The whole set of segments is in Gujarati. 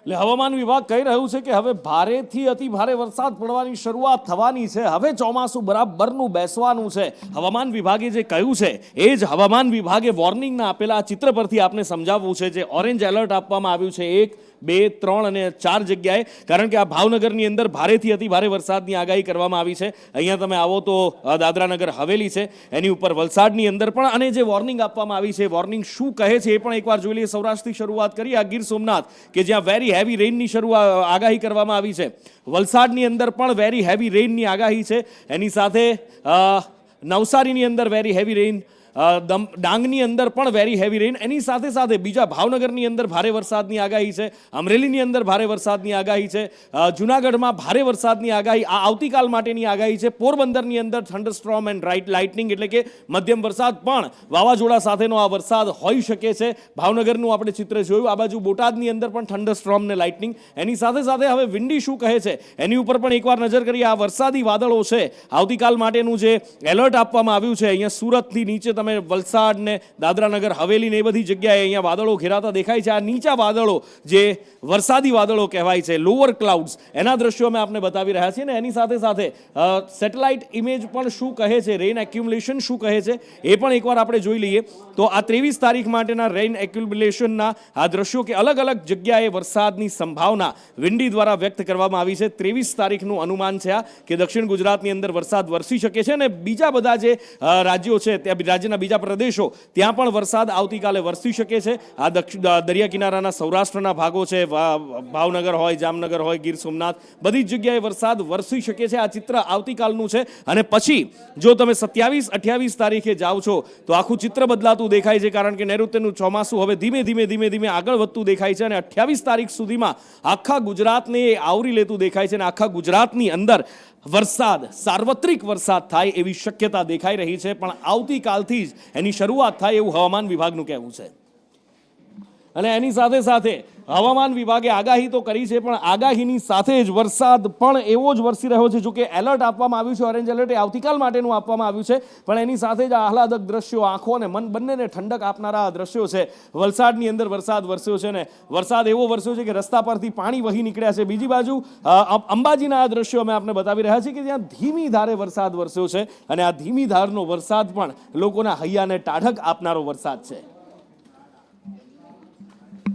એટલે હવામાન વિભાગ કહી રહ્યું છે કે હવે ભારેથી અતિ ભારે વરસાદ પડવાની શરૂઆત થવાની છે. હવે ચોમાસું બરાબરનું બેસવાનું છે. હવામાન વિભાગે જે કહ્યું છે, એ જ હવામાન વિભાગે વોર્નિંગના આપેલા ચિત્ર પરથી આપને સમજાવવું છે. જે ઓરેન્જ એલર્ટ આપવામાં આવ્યું છે. એક બે, ત્રણ અને ચાર જગ્યાએ, કારણ કે આ ભાવનગરની અંદર ભારેથી અતિ ભારે વરસાદની આગાહી કરવામાં આવી છે. અહીંયા તમે આવો તો દાદરાનગર હવેલી છે. એની ઉપર વલસાડની અંદર પણ અને જે વોર્નિંગ આપવામાં આવી છે, વોર્નિંગ શું કહે છે એ પણ એકવાર જોઈ લઈએ. સૌરાષ્ટ્રથી શરૂઆત કરી, આ ગીર સોમનાથ, કે જ્યાં વેરી હેવી રેઇનની શરૂઆત આગાહી કરવામાં આવી છે. વલસાડની અંદર પણ વેરી હેવી રેઇનની આગાહી છે. એની સાથે નવસારીની અંદર વેરી હેવી રેઇન ડાંગની અંદર પણ વેરી હેવી રેઇન એની સાથે સાથે બીજા ભાવનગરની અંદર ભારે વરસાદની આગાહી છે. અમરેલીની અંદર ભારે વરસાદની આગાહી છે. જુનાગઢમાં ભારે વરસાદની આગાહી. આ આવતીકાલ માટેની આગાહી છે. પોરબંદરની અંદર થંડરસ્ટ્રોમ એન્ડ રાઇટ લાઇટનિંગ એટલે કે મધ્યમ વરસાદ પણ વાવાઝોડા સાથેનો આ વરસાદ હોઈ શકે છે. ભાવનગરનું આપણે ચિત્ર જોયું. આ બાજુ બોટાદની અંદર પણ થંડરસ્ટ્રોમ ને લાઇટનિંગ એની સાથે સાથે હવે વિન્ડી શું કહે છે? એની ઉપર પણ એકવાર નજર કરીએ. આ વરસાદી વાદળો છે. આવતીકાલ માટેનું જે એલર્ટ આપવામાં આવ્યું છે, અહીંયા સુરતથી નીચે તમે વલસાડ ને દાદરાનગર, હવેલી ને એ બધી જગ્યાએ અહીંયા વાદળો ઘેરાતા દેખાય છે. આ નીચા વાદળો જે વરસાદી વાદળો કહેવાય છે લોઅર ક્લાઉડ્સ એના દ્રશ્યો અમે આપને બતાવી રહ્યા છીએ ને એની સાથે સાથે સેટેલાઇટ ઇમેજ પણ શું કહે છે રેઇન એક્યુમ્યુલેશન શું કહે છે, એ પણ એકવાર આપણે જોઈ લઈએ. તો આ ત્રેવીસ તારીખ માટેના રેઇન એક્યુમ્યુલેશનના આ દ્રશ્યો કે અલગ અલગ જગ્યાએ વરસાદની સંભાવના વિંડી દ્વારા વ્યક્ત કરવામાં આવી છે. ત્રેવીસ તારીખનું અનુમાન છે આ કે દક્ષિણ ગુજરાતની અંદર વરસાદ વરસી શકે છે અને બીજા બધા જે રાજ્યો છે, ત્યાં રાજ્યના બીજા પ્રદેશો, ત્યાં પણ વરસાદ આવતીકાલે વરસી શકે છે. આ દરિયા કિનારાના સૌરાષ્ટ્રના ભાગો છે ભાવનગર હોય, જામનગર હોય, ગીર સોમનાથ, બધી જ જગ્યાએ વરસાદ વરસી શકે છે. આ ચિત્ર આવતીકાલનું છે. અને પછી, જો તમે સત્યાવીસ, અઠ્યાવીસ તારીખે જાઓ છો, તો આખું ચિત્ર બદલાતું દેખાય છે, કારણ કે નૈઋત્યનું ચોમાસું હવે ધીમે ધીમે ધીમે ધીમે આગળ વધતું દેખાય છે અને અઠ્યાવીસ તારીખ સુધીમાં આખા ગુજરાતને આવરી લેતું દેખાય છે અને આખા ગુજરાતની અંદર વરસાદ, સાર્વત્રિક વરસાદ થાય એવી શક્યતા દેખાઈ રહી છે, પણ આવતીકાલથી જ એની શરૂઆત થાય એવું હવામાન વિભાગનું કહેવું છે. અને એની સાથે સાથે હવામાન વિભાગે આગાહી તો કરી છે, પણ આગાહીની સાથે જ વરસાદ પણ એવો જ વરસી રહ્યો છે જો કે એલર્ટ આપવામાં આવ્યું છે, ઓરેન્જ એલર્ટ એ આવતીકાલ માટેનું આપવામાં આવ્યું છે, પણ એની સાથે જ આહલાદક દ્રશ્યો, આંખો અને મન બંનેને ઠંડક આપનારા આ દ્રશ્યો છે. વલસાડની અંદર વરસાદ વરસ્યો છે ને વરસાદ એવો વરસ્યો છે કે રસ્તા પરથી પાણી વહી નીકળ્યા છે. બીજી બાજુ અંબાજીના આ દ્રશ્યો અમે આપને બતાવી રહ્યા છીએ કે જ્યાં ધીમી ધારે વરસાદ વરસ્યો છે અને આ ધીમી ધારનો વરસાદ પણ લોકોના હૈયાને ટાઢક આપનારો વરસાદ છે.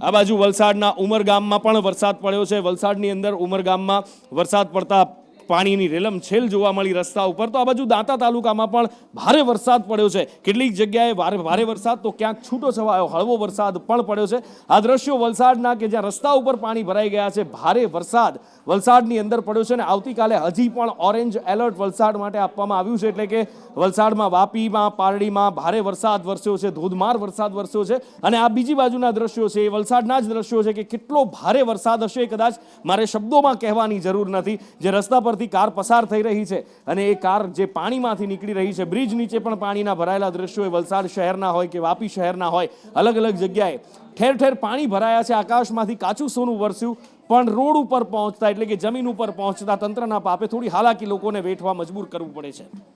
આ બાજુ વલસાડના ઉમરગામમાં પણ વરસાદ પડ્યો છે. વલસાડની અંદર ઉમરગામમાં વરસાદ પડતા પાણીની રેલમ છેલ જોવા મળી રસ્તા ઉપર. તો આ બાજુ દાંતા તાલુકામાં પણ ભારે વરસાદ પડ્યો છે. કેટલીક જગ્યાએ ભારે વરસાદ, તો ક્યાંક છૂટો છવાયો, હળવો વરસાદ પણ પડ્યો છે. આ દ્રશ્યો વલસાડના કે જ્યાં રસ્તા ઉપર પાણી ભરાઈ ગયા છે, ભારે વરસાદ વલસાડની અંદર પડ્યો છે અને આવતીકાલે હજી પણ ઓરેન્જ એલર્ટ વલસાડ માટે આપવામાં આવ્યું છે. એટલે કે વલસાડમાં વાપીમાં, પારડીમાં ભારે વરસાદ વરસ્યો છે, ધોધમાર વરસાદ વરસ્યો છે. અને આ બીજી બાજુના દ્રશ્યો છે, એ વલસાડના જ દ્રશ્યો છે કે કેટલો ભારે વરસાદ હશે કદાચ મારે શબ્દોમાં કહેવાની જરૂર નથી. જે રસ્તા પરથી કાર પસાર થઈ રહી છે અને એ કાર જે પાણીમાંથી નીકળી રહી છે, બ્રિજ નીચે પણ પાણીના ભરાયેલા દ્રશ્યો એ વલસાડ શહેરના હોય કે વાપી શહેરના હોય, અલગ અલગ જગ્યાએ ઠેર ઠેર પાણી ભરાયા છે, આકાશમાંથી કાચું સોનું વરસ્યું, પણ રોડ ઉપર પહોંચતા એટલે કે જમીન ઉપર પહોંચતા તંત્રના પાપે થોડી હાલાકી લોકોને વેઠવા મજબૂર કરવું પડે છે.